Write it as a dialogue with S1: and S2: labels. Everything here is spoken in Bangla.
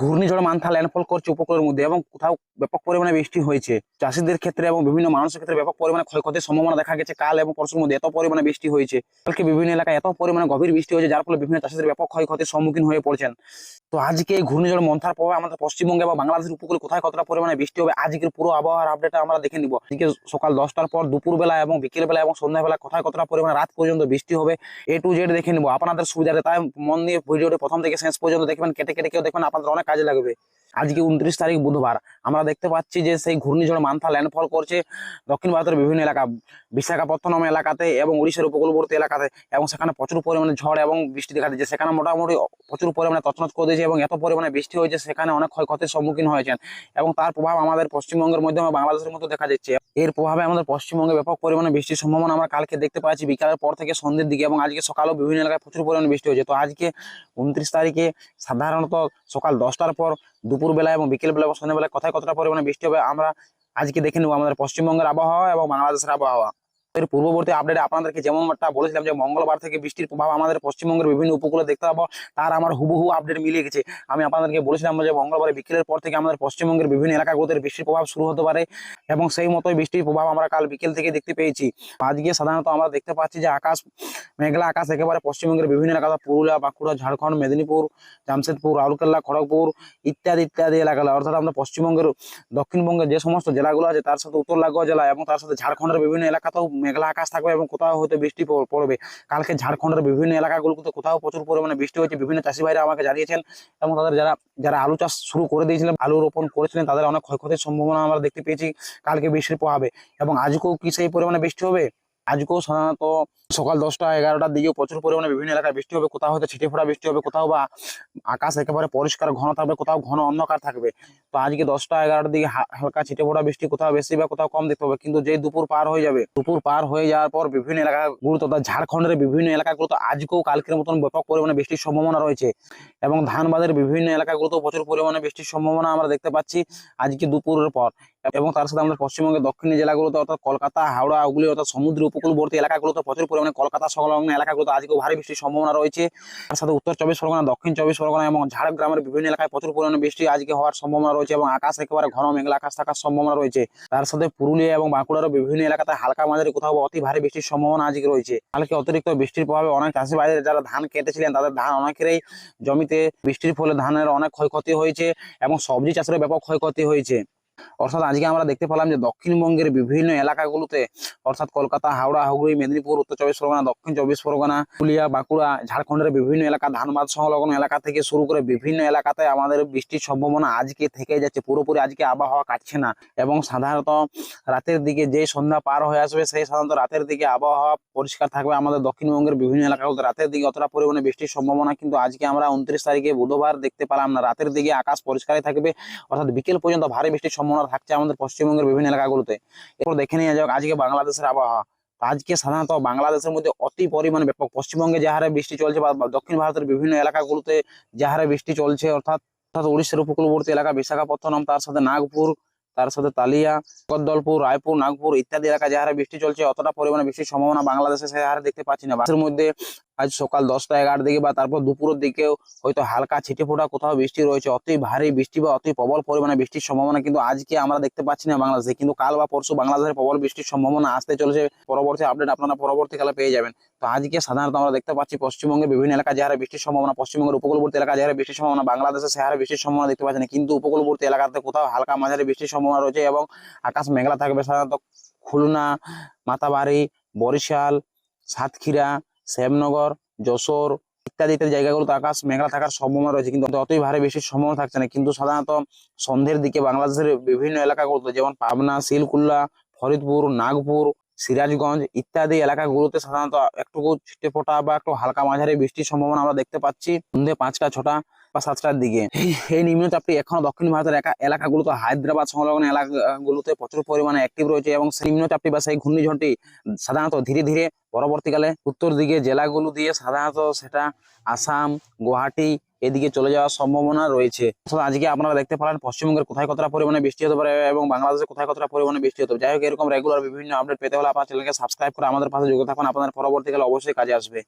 S1: ঘূর্ণিঝড় মান্থা ল্যান্ডফল করছে উপকূলের মধ্যে এবং কোথাও ব্যাপক পরিমাণে বৃষ্টি হয়েছে। চাষিদের ক্ষেত্রে এবং বিভিন্ন মানুষের ক্ষেত্রে ব্যাপক পরিমাণে ক্ষয়ক্ষতির সম্ভাবনা দেখা গেছে কাল এবং পরশুর মধ্যে এত পরিমাণে বৃষ্টি হয়েছে। বিভিন্ন এলাকায় এত পরিমাণে গভীর বৃষ্টি হয়েছে, যার ফলে বিভিন্ন চাষিদের ব্যাপক ক্ষয়ক্ষতির সম্মুখীন হয়ে পড়ছেন। তো আজকে এই ঘূর্ণিঝড় মন্থার প্রভাবে আমাদের পশ্চিমবঙ্গে বা বাংলাদেশের উপকূলে কোথায় কতটা পরিমাণে বৃষ্টি হবে, আজকের পুরো আবহাওয়ার আপডেট আমরা দেখে নিব। আজকে সকাল দশটার পর দুপুরবেলা এবং বিকেলবেলা এবং সন্ধ্যাবেলা কোথায় কতটা পরিমাণে রাত পর্যন্ত বৃষ্টি হবে, এ টু জেড দেখে নিব। আপনাদের সুবিধাতে তাই মন দিয়ে ভিডিওটি প্রথম থেকে শেষ পর্যন্ত দেখবেন, কেটে কেটে কেউ দেখবেন, আপনাদের অনেক কাজে লাগবে। আজকে উনত্রিশ তারিখ বুধবার। আমরা দেখতে পাচ্ছি যে সেই ঘূর্ণিঝড় মান্থা ল্যান্ডফল করছে দক্ষিণ ভারতের বিভিন্ন এলাকা, বিশাখাপত্তনম এলাকাতে এবং উড়িষ্যার উপকূলবর্তী এলাকাতে এবং সেখানে প্রচুর পরিমাণে ঝড় এবং বৃষ্টি দেখা দিচ্ছে। সেখানে মোটামুটি প্রচুর পরিমাণে তছনছ করে দিয়েছে এবং এত পরিমাণে বৃষ্টি হয়েছে, সেখানে অনেক ক্ষয়ক্ষতির সম্মুখীন হয়েছেন এবং তার প্রভাব আমাদের পশ্চিমবঙ্গের মধ্যে বাংলাদেশের মধ্যে দেখা যাচ্ছে। এর প্রভাবে আমাদের পশ্চিমবঙ্গে ব্যাপক পরিমাণে বৃষ্টির সম্ভাবনা আমরা কালকে দেখতে পাচ্ছি। বিকালের পর থেকে সন্ধ্যের দিকে এবং আজকে সকালেও বিভিন্ন এলাকায় প্রচুর পরিমাণে বৃষ্টি হয়েছে। তো আজকে উনত্রিশ তারিখে সাধারণত সকাল দশটার পর দুপুরবেলা এবং বিকেলবেলা এবং সন্ধ্যাবেলা কোথায় কতটা পরিমাণে বৃষ্টি হবে, আমরা আজকে দেখে নেব আমাদের পশ্চিমবঙ্গের আবহাওয়া এবং বাংলাদেশের আবহাওয়া। এর পূর্ববর্তী আপডেটে আপনাদেরকে যেমনটা বলেছিলাম যে মঙ্গলবার থেকে বৃষ্টির প্রভাব আমাদের পশ্চিমবঙ্গের বিভিন্ন উপকূলে দেখতে পাবো, তার আমার হুবহু আপডেট মিলিয়ে গেছে। আমি আপনাদেরকে বলেছিলাম যে মঙ্গলবার বিকেলের পর থেকে আমাদের পশ্চিমবঙ্গের বিভিন্ন এলাকাগুলোতে বৃষ্টির প্রভাব শুরু হতে পারে এবং সেই মতোই বৃষ্টির প্রভাব আমরা কাল বিকেল থেকে দেখতে পেয়েছি। আজকে সাধারণত আমরা দেখতে পাচ্ছি যে আকাশ, মেঘলা আকাশ একেবারে পশ্চিমবঙ্গের বিভিন্ন এলাকা পুরুলিয়া, বাঁকুড়া, ঝাড়খণ্ড, মেদিনীপুর, জামশেদপুর, রাউরকেল্লা, খড়গপুর ইত্যাদি ইত্যাদি এলাকা অর্থাৎ আমরা পশ্চিমবঙ্গের দক্ষিণবঙ্গের যে সমস্ত জেলাগুলো আছে, তার সাথে উত্তর লাগোয়া জেলা এবং তার সাথে ঝাড়খণ্ডের বিভিন্ন এলাকাতেও মেঘলা আকাশ থাকবে এবং কোথাও হয়তো বৃষ্টি পড়বে। কালকে ঝাড়খণ্ডের বিভিন্ন এলাকাগুলোতে কোথাও প্রচুর পরিমাণে বৃষ্টি হয়েছে। বিভিন্ন চাষি ভাইরা আমাকে জানিয়েছেন এবং তাদের যারা যারা আলু চাষ শুরু করে দিয়েছিলেন, আলু রোপণ করেছিলেন, তাদের অনেক ক্ষয়ক্ষতির সম্ভাবনা আমরা দেখতে পেয়েছি। কালকে বৃষ্টির প্রভাবে এবং আজকেও কি সেই পরিমাণে বৃষ্টি হবে? আজকেও সাধারণত সকাল দশটা, এগারোটার দিকেও প্রচুর পরিমাণে বিভিন্ন এলাকায় বৃষ্টি হবে, কোথাও হয়তো ছিটে ফোড়া বৃষ্টি হবে, কোথাও বা আকাশ একেবারে পরিষ্কার ঘন থাকবে, কোথাও ঘন অন্ধকার থাকবে। তো আজকে দশটা, এগারোটার দিকে হালকা ছিটে ফোড়া বৃষ্টি, কোথাও বেশি বা কোথাও কম দেখতে হবে, কিন্তু যেই দুপুর পার হয়ে যাবে, দুপুর পার হয়ে যাওয়ার পর বিভিন্ন এলাকাগুলো তথা ঝাড়খণ্ডের বিভিন্ন এলাকাগুলো তো আজকেও কালকের মতন ব্যাপক পরিমাণে বৃষ্টির সম্ভাবনা রয়েছে এবং ধানবাদের বিভিন্ন এলাকাগুলোতেও প্রচুর পরিমাণে বৃষ্টির সম্ভাবনা আমরা দেখতে পাচ্ছি আজকে দুপুরের পর। এবং তার সাথে আমাদের পশ্চিমবঙ্গের দক্ষিণী জেলাগুলোতে অর্থাৎ কলকাতা, হাওড়া ওগুলি অর্থাৎ সমুদ্র উপকূলবর্তী এলাকাগুলোতে প্রচুর পরিমাণে কলকাতা সংলগ্ন এলাকাগুলোতে আজকেও ভারী বৃষ্টির সম্ভাবনা রয়েছে। তার সাথে উত্তর চব্বিশ পরগনা, দক্ষিণ চব্বিশ পরগনা এবং ঝাড়গ্রামের বিভিন্ন এলাকায় প্রচুর পরিমাণে বৃষ্টি আজকে হওয়ার সম্ভাবনা রয়েছে এবং আকাশ একেবারে ঘন মেঘলা আকাশ থাকার সম্ভাবনা রয়েছে। তার সাথে পুরুলিয়া এবং বাঁকুড়ারও বিভিন্ন এলাকাতে হালকা মাঝারি কোথাও অতি ভারী বৃষ্টির সম্ভাবনা আজকে রয়েছে। কালকে অতিরিক্ত বৃষ্টির প্রভাবে অনেক চাষি ভাইদের যারা ধান কেটেছিলেন তাদের ধান অনেকেরই জমিতে বৃষ্টির ফলে ধানের অনেক ক্ষয়ক্ষতি হয়েছে এবং সবজি চাষেরও ব্যাপক ক্ষয়ক্ষতি হয়েছে। অর্থাৎ আজকে আমরা দেখতে পেলাম যে দক্ষিণবঙ্গের বিভিন্ন এলাকাগুলোতে, অর্থাৎ কলকাতা, হাওড়া, হুগলি, মেদিনীপুর, উত্তর চব্বিশ পরগনা, দক্ষিণ চব্বিশ পরগনা পুলিয়া বাঁকুড়া, ঝাড়খণ্ডের বিভিন্ন এলাকা, ধানবাদ সংলগ্ন এলাকা থেকে শুরু করে বিভিন্ন এলাকাতে আমাদের বৃষ্টির সম্ভাবনা আজকে থেকে যাচ্ছে। পুরোপুরি আজকে আবহাওয়া কাটছে না এবং সাধারণত রাতের দিকে যে সন্ধ্যা পার হয়ে আসবে, সেই সাধারণত রাতের দিকে আবহাওয়া পরিষ্কার থাকবে আমাদের দক্ষিণবঙ্গের বিভিন্ন এলাকাগুলোতে। রাতের দিকে অতটা পরিমাণে বৃষ্টির সম্ভাবনা কিন্তু আজকে আমরা উনত্রিশ তারিখে বুধবার দেখতে পেলাম না। রাতের দিকে আকাশ পরিষ্কারই থাকবে, অর্থাৎ বিকেল পর্যন্ত ভারী বৃষ্টির সম্ভাবনা থাকছে আমাদের পশ্চিমবঙ্গের বিভিন্ন এলাকাগুলোতে। এরপর দেখে নিয়ে যাক, আজকে বাংলাদেশের আবহাওয়া। আজকে সাধারণত বাংলাদেশের মধ্যে অতি পরিমাণে ব্যাপক পশ্চিমবঙ্গে যে হারে বৃষ্টি চলছে বা দক্ষিণ ভারতের বিভিন্ন এলাকাগুলোতে যে হারে বৃষ্টি চলছে, অর্থাৎ অর্থাৎ উড়িষ্যার উপকূলবর্তী এলাকা বিশাখাপত্তনম, তার সাথে নাগপুর, তার সাথে তালিয়া, জগদ্দলপুর, রায়পুর, নাগপুর ইত্যাদি এলাকা যে হারে বৃষ্টি চলছে, অতটা পরিমাণে বৃষ্টির সম্ভাবনা বাংলাদেশে সে হারে দেখতে পাচ্ছি না। বাসের মধ্যে আজ সকাল দশটা এগারোটার দিকে বা তারপর দুপুরের দিকেও হয়তো হালকা ছিটে ফোটা কোথাও বৃষ্টি রয়েছে। অতি ভারী বৃষ্টি বা অতি প্রবল পরিমাণে বৃষ্টির সম্ভাবনা কিন্তু আজকে আমরা দেখতে পাচ্ছি না বাংলাদেশে। কিন্তু কাল বা পরশু বাংলাদেশের প্রবল বৃষ্টির সম্ভাবনা আসতে চলেছে। পরবর্তী আপডেট আপনারা পরবর্তীকালে পেয়ে যাবেন। তো আজকে সাধারণত আমরা দেখতে পাচ্ছি পশ্চিমবঙ্গের বিভিন্ন এলাকা যে হারে বৃষ্টির সম্ভাবনা, পশ্চিমবঙ্গের উপকূলবর্তী এলাকা যে হারে বৃষ্টির সম্ভাবনা, বাংলাদেশে সে হারে বৃষ্টির সম্ভাবনা দেখতে পাচ্ছি না। কিন্তু উপকূলবর্তী এলাকাতে কোথাও হালকা মাঝারি বৃষ্টির সম্ভাবনা রয়েছে এবং আকাশ মেঘলা থাকবে। সাধারণত খুলনা, মাতাবাড়ি, বরিশাল, সাতক্ষীরা শ্যামনগর, যশোর ইত্যাদি ইত্যাদি জায়গাগুলোতে আকাশ মেঘলা থাকার সম্ভাবনা রয়েছে। কিন্তু অতই ভারী বেশি সম্ভাবনা থাকছে না। কিন্তু সাধারণত সন্ধ্যের দিকে বাংলাদেশের বিভিন্ন এলাকাগুলোতে যেমন পাবনা শিলকুল্লা ফরিদপুর, নাগপুর সিরাজগঞ্জ ইত্যাদি এলাকাগুলোতে সাধারণত একটু ছিটে ফোটা বা একটু হালকা মাঝারি বৃষ্টির সম্ভাবনা আমরা দেখতে পাচ্ছি সন্ধ্যে পাঁচটা, ছটা বা সাতটার দিকে। এই- নিম্নচাপটি এখনও দক্ষিণ ভারতের এলাকাগুলোতে, হায়দ্রাবাদ সংলগ্ন এলাকাগুলোতে প্রচুর পরিমাণে অ্যাক্টিভ রয়েছে এবং সেই নিম্নচাপটি বা সেই ঘূর্ণিঝড়টি সাধারণত ধীরে ধীরে পরবর্তীকালে উত্তর দিকে জেলাগুলো দিয়ে সাধারণত সেটা আসাম, গুয়াহাটি এদিকে চলে যাওয়ার সম্ভাবনা রয়েছে। আজকে আপনারা দেখতে পারেন পশ্চিমবঙ্গের কোথায় কতটা পরিমাণে বৃষ্টি হতে পারে এবং বাংলাদেশে কোথায় কতটা পরিমাণে বৃষ্টি হতে পারে। যাই হোক, এরকম রেগুলার বিভিন্ন আপডেট পেতে হলে আপনার চ্যানেলকে সাবস্ক্রাইব করে আমাদের পাশে যুক্ত থাকুন। আপনার পরবর্তীকালে অবশ্যই কাজে আসবে।